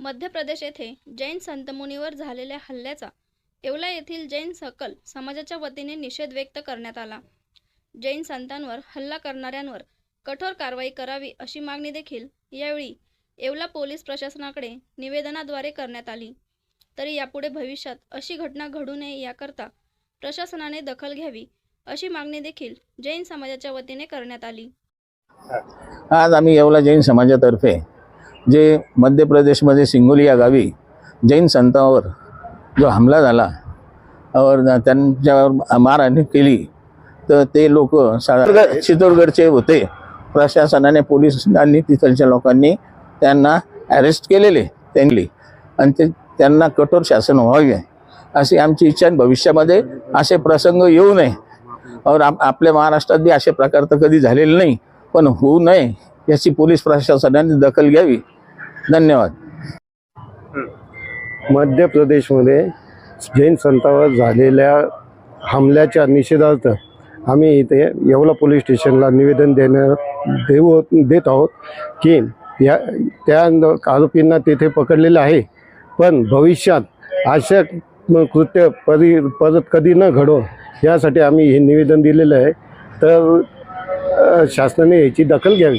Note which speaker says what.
Speaker 1: मध्य प्रदेश येथे जैन संतमुनीवर झालेल्या हल्ल्याचा येवला येथील जैन सकल समाजाच्या वतीने निषेध व्यक्त करण्यात आला. जैन संतांवर हल्ला करणाऱ्यांवर कठोर कारवाई करावी अशी मागणी देखील यावेळी येवला पोलीस प्रशासनाकडे निवेदनाद्वारे करण्यात आली. तरी यापुढे भविष्यात अशी घटना घडू नये याकरता प्रशासनाने दखल घ्यावी अशी मागणी देखील जैन समाजाच्या वतीने करण्यात आली.
Speaker 2: आज आम्ही येवला जैन समाजातर्फे जे मध्य प्रदेशमध्ये सिंगोली या गावी जैन संतांवर जो हमला झाला और त्यांच्यावर मारहाणी केली तर ते लोक साधारण चितोरगडचे होते. प्रशासनाने पोलिसांनी तिथलच्या लोकांनी त्यांना अरेस्ट केलेले त्यांनी. आणि ते त्यांना कठोर शासन व्हावे अशी आमची इच्छा भविष्यामध्ये असे प्रसंग येऊ नये. और आप आपल्या महाराष्ट्रात बी असे प्रकार तर कधी झालेले नाही पण होऊ नये याची पोलीस प्रशासनाने दखल घ्यावी. धन्यवाद.
Speaker 3: मध्य प्रदेशमध्ये जैन संतावर झालेल्या हमल्याच्या निषेधार्थ आम्ही इथे येवला पोलीस स्टेशनला निवेदन देण्या देऊ देत आहोत की या त्या आरोपींना तेथे पकडलेलं आहे. पण भविष्यात अशा कृत्य परी परत कधी न घडो यासाठी आम्ही हे निवेदन दिलेलं आहे. तर शासनाने याची दखल घ्यावी.